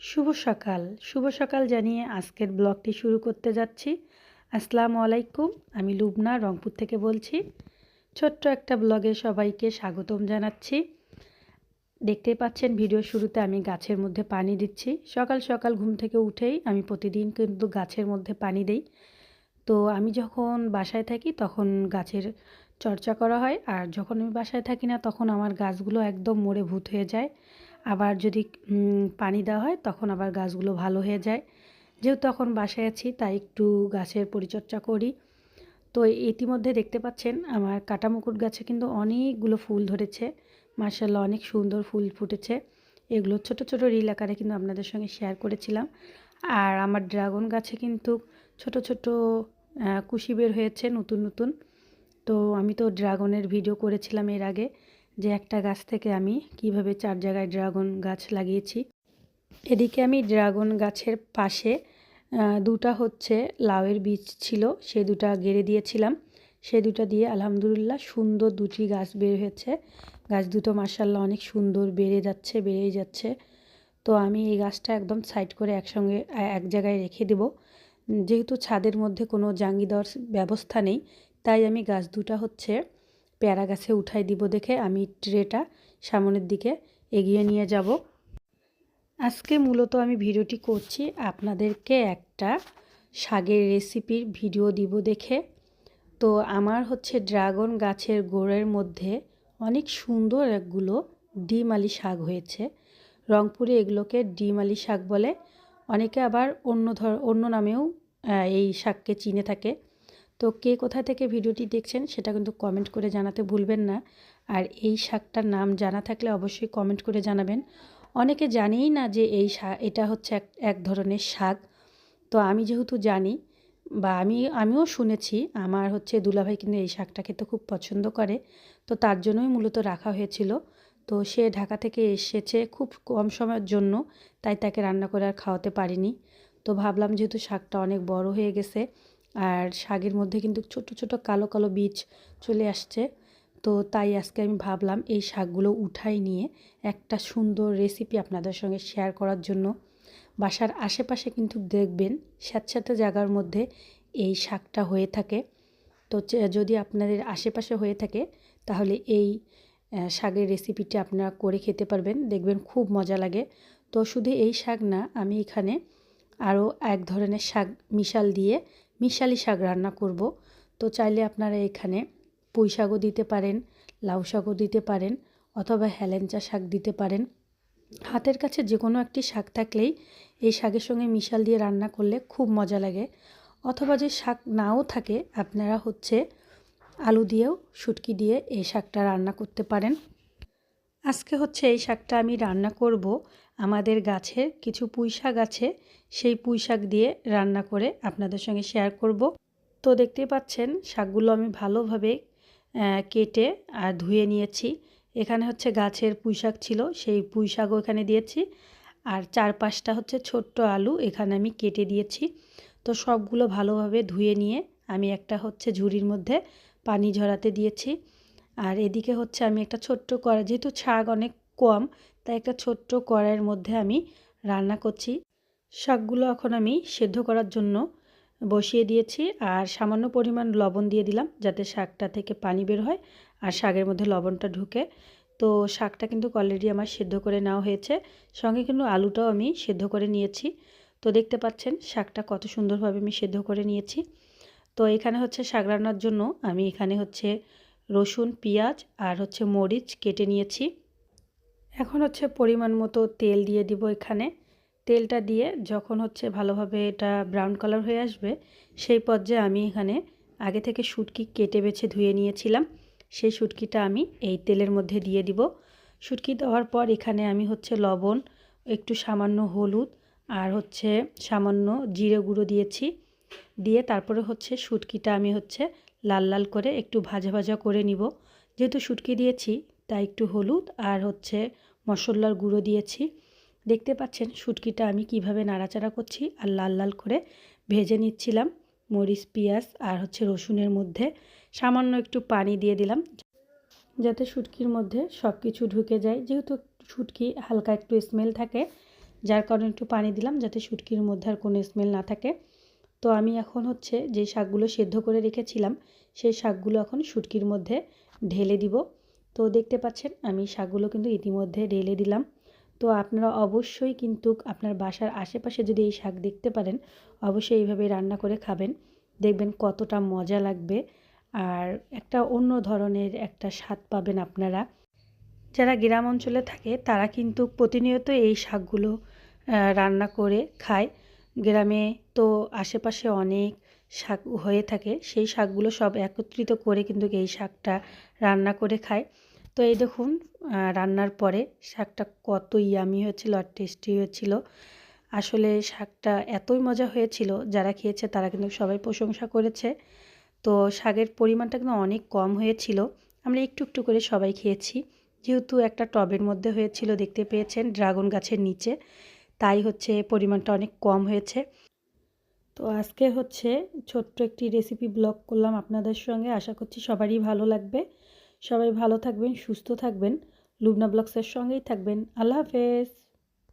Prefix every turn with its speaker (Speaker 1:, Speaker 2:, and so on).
Speaker 1: শুভ সকাল। শুভ সকাল জানিয়ে আজকের ব্লগটি শুরু করতে যাচ্ছি। আসসালামু আলাইকুম, আমি লুবনা রংপুর থেকে বলছি। ছোট্ট একটা ব্লগে সবাইকে স্বাগতম জানাচ্ছি। দেখতেই পাচ্ছেন, ভিডিও শুরুতে আমি গাছের মধ্যে পানি দিচ্ছি। সকাল সকাল ঘুম থেকে উঠেই আমি প্রতিদিন কিন্তু গাছের মধ্যে পানি দেই। তো আমি যখন বাসায় থাকি তখন গাছের চর্চা করা হয়, আর যখন আমি বাসায় থাকি না তখন আমার গাছগুলো একদম মরে ভূত হয়ে যায়। আবার যদি পানি দেওয়া হয় তখন আবার গাছগুলো ভালো হয়ে যায়। যেহেতু এখন বাসায় আছি, তাই একটু গাছের পরিচর্যা করি। তো ইতিমধ্যে দেখতে পাচ্ছেন, আমার কাটা মুকুট গাছে কিন্তু অনেকগুলো ফুল ধরেছে। মার্শাল্লাহ অনেক সুন্দর ফুল ফুটেছে। এগুলো ছোট ছোট রিল আকারে কিন্তু আপনাদের সঙ্গে শেয়ার করেছিলাম। আর আমার ড্রাগন গাছে কিন্তু ছোট ছোট কুশি বের হয়েছে নতুন নতুন। তো আমি তো ড্রাগনের ভিডিও করেছিলাম এর আগে। যে একটা গাছ থেকে আমি কীভাবে চার জায়গায় ড্রাগন গাছ লাগিয়েছি। এদিকে আমি ড্রাগন গাছের পাশে দুটা হচ্ছে লাউয়ের বীজ ছিল, সে দুটা গেড়ে দিয়েছিলাম। সে দুটা দিয়ে আলহামদুলিল্লাহ সুন্দর দুটি গাছ বের হয়েছে। গাছ দুটো মার্শাল্লাহ অনেক সুন্দর বেড়ে যাচ্ছে, বেড়েই যাচ্ছে। তো আমি এই গাছটা একদম সাইড করে একসঙ্গে এক জায়গায় রেখে দেব। যেহেতু ছাদের মধ্যে কোনো জাঙ্গি দেওয়ার ব্যবস্থা নেই, তাই আমি গাছ দুটা হচ্ছে পেয়ারা গাছে উঠাই দিব দেখে আমি ট্রেটা সামনের দিকে এগিয়ে নিয়ে যাব। আজকে মূলত আমি ভিডিওটি করছি আপনাদেরকে একটা শাগের রেসিপির ভিডিও দিব দেখে। তো আমার হচ্ছে ড্রাগন গাছের গোড়ের মধ্যে অনেক সুন্দর একগুলো ডিমালি শাক হয়েছে। রংপুরে এগুলোকে ডিমালি শাক বলে। অনেকে আবার অন্য ধর, অন্য নামেও এই শাককে চিনে থাকে। তো কে কোথা থেকে ভিডিওটি দেখছেন সেটা কিন্তু কমেন্ট করে জানাতে ভুলবেন না। আর এই শাকটার নাম জানা থাকলে অবশ্যই কমেন্ট করে জানাবেন। অনেকে জানেই না যে এই এটা হচ্ছে এক এক ধরনের শাক। তো আমি যেহেতু জানি বা আমি, আমিও শুনেছি, আমার হচ্ছে দুলাভাই কিন্তু এই শাকটা খেতে খুব পছন্দ করে। তো তার জন্যই মূলত রাখা হয়েছিল। তো সে ঢাকা থেকে এসেছে খুব কম সময়ের জন্য, তাই তাকে রান্না করে আর খাওয়াতে পারিনি। তো ভাবলাম যেহেতু শাকটা অনেক বড় হয়ে গেছে আর শাকের মধ্যে কিন্তু ছোট ছোট কালো কালো বীজ চলে আসছে। তো তাই আজকে আমি ভাবলাম এই শাকগুলো উঠাই নিয়ে একটা সুন্দর রেসিপি আপনাদের সঙ্গে শেয়ার করার জন্য। বাসার আশেপাশে কিন্তু দেখবেন স্যাঁতস্যাঁতে জায়গার মধ্যে এই শাকটা হয়ে থাকে। তো যদি আপনাদের আশেপাশে হয়ে থাকে, তাহলে এই শাকের রেসিপিটি আপনারা করে খেতে পারবেন। দেখবেন খুব মজা লাগে। তো শুধু এই শাক না, আমি এখানে আরও এক ধরনের শাক মিশাল দিয়ে মিশালি শাক রান্না করব। তো চাইলে আপনারা এখানে পুঁই শাকও দিতে পারেন, লাউ শাকও দিতে পারেন অথবা হেলেঞ্চা শাক দিতে পারেন। হাতের কাছে যে কোনো একটি শাক থাকলেই এই শাকের সঙ্গে মিশাল দিয়ে রান্না করলে খুব মজা লাগে। অথবা যে শাক নাও থাকে, আপনারা হচ্ছে আলু দিয়েও শুটকি দিয়ে এই শাকটা রান্না করতে পারেন। আজকে হচ্ছে এই শাকটা আমি রান্না করব আমাদের গাছের কিছু পুঁই শাক আছে, সেই পুঁই শাক দিয়ে রান্না করে আপনাদের সঙ্গে শেয়ার করব। তো দেখতেই পাচ্ছেন, শাকগুলো আমি ভালোভাবে কেটে আর ধুয়ে নিয়েছি। এখানে হচ্ছে গাছের পুঁই শাক ছিল, সেই পুঁই শাকও এখানে দিয়েছি। আর চার পাঁচটা হচ্ছে ছোট্ট আলু, এখানে আমি কেটে দিয়েছি। তো সবগুলো ভালোভাবে ধুয়ে নিয়ে আমি একটা হচ্ছে ঝুড়ির মধ্যে পানি ঝরাতে দিয়েছি। আর এদিকে হচ্ছে আমি একটা ছোট্ট কড়াই যেহেতু শাক অনেক কম, তাই একটা ছোট্ট কড়াইয়ের মধ্যে আমি রান্না করছি। শাকগুলো এখন আমি সেদ্ধ করার জন্য বসিয়ে দিয়েছি আর সামান্য পরিমাণ লবণ দিয়ে দিলাম যাতে শাকটা থেকে পানি বের হয় আর শাকের মধ্যে লবণটা ঢুকে। তো শাকটা কিন্তু অলরেডি আমার সেদ্ধ করে নেওয়া হয়েছে, সঙ্গে কিন্তু আলুটাও আমি সেদ্ধ করে নিয়েছি। তো দেখতে পাচ্ছেন শাকটা কত সুন্দরভাবে আমি সেদ্ধ করে নিয়েছি। তো এখানে হচ্ছে শাক রান্নার জন্য আমি এখানে হচ্ছে রসুন, পেঁয়াজ আর হচ্ছে মরিচ কেটে নিয়েছি। এখন হচ্ছে পরিমাণ মতো তেল দিয়ে দিব এখানে। তেলটা দিয়ে যখন হচ্ছে ভালোভাবে এটা ব্রাউন কালার হয়ে আসবে, সেই পর্যায়ে আমি এখানে আগে থেকে শুটকি কেটে বেছে ধুয়ে নিয়েছিলাম। সেই শুটকিটা আমি এই তেলের মধ্যে দিয়ে দিব। শুটকি দেওয়ার পর এখানে আমি হচ্ছে লবণ, একটু সামান্য হলুদ আর হচ্ছে সামান্য জিরে গুঁড়ো দিয়েছি। দিয়ে তারপরে হচ্ছে শুটকিটা আমি হচ্ছে লাল লাল করে একটু ভাজা ভাজা করে নিব। যেহেতু শুটকি দিয়েছি তাই একটু হলুদ আর হচ্ছে মশলার গুঁড়ো দিয়েছি। দেখতে পাচ্ছেন শুটকিটা আমি কীভাবে নাড়াচাড়া করছি আর লাল লাল করে ভেজে নিচ্ছিলাম। মরিচ, পেঁয়াজ আর হচ্ছে রসুনের মধ্যে সামান্য একটু পানি দিয়ে দিলাম। যাতে শুটকির মধ্যে সব কিছু ঢুকে যায়। যেহেতু শুটকি হালকা একটু স্মেল থাকে, যার কারণে একটু পানি দিলাম যাতে শুটকির মধ্যে আর কোনো স্মেল না থাকে। তো আমি এখন হচ্ছে যে শাকগুলো সেদ্ধ করে রেখেছিলাম, সেই শাকগুলো এখন শুটকির মধ্যে ঢেলে দিব। তো দেখতে পাচ্ছেন, আমি শাকগুলো কিন্তু ইতিমধ্যে ঢেলে দিলাম। তো আপনারা অবশ্যই কিন্তু আপনার বাসার আশেপাশে যদি এই শাক দেখতে পারেন, অবশ্যই এইভাবে রান্না করে খাবেন। দেখবেন কতটা মজা লাগবে। আর একটা অন্য ধরনের একটা স্বাদ পাবেন আপনারা। যারা গ্রাম অঞ্চলে থাকে, তারা কিন্তু প্রতিনিয়ত এই শাকগুলো রান্না করে খায়। গ্রামে তো আশেপাশে অনেক শাক হয়ে থাকে, সেই শাকগুলো সব একত্রিত করে কিন্তু এই শাকটা রান্না করে খায়। তো এই দেখুন রান্নার পরে শাকটা কত ইয়ামি হয়েছিল আর টেস্টি হয়েছিল। আসলে শাকটা এতই মজা হয়েছিল, যারা খেয়েছে তারা কিন্তু সবাই প্রশংসা করেছে। তো শাকের পরিমাণটা কিন্তু অনেক কম হয়েছিল, আমরা একটু একটু করে সবাই খেয়েছি। যেহেতু একটা টবের মধ্যে হয়েছিল, দেখতে পেয়েছেন, ড্রাগন গাছের নিচে, তাই হচ্ছে পরিমাণটা অনেক কম হয়েছে। তো আজকে হচ্ছে ছোট্ট একটি রেসিপি ব্লগ করলাম আপনাদের সঙ্গে। আশা করছি সবারই ভালো লাগবে। সবাই ভালো থাকবেন, সুস্থ থাকবেন। লুবনা ব্লগসের সঙ্গেই থাকবেন। আল্লাহ হাফেজ।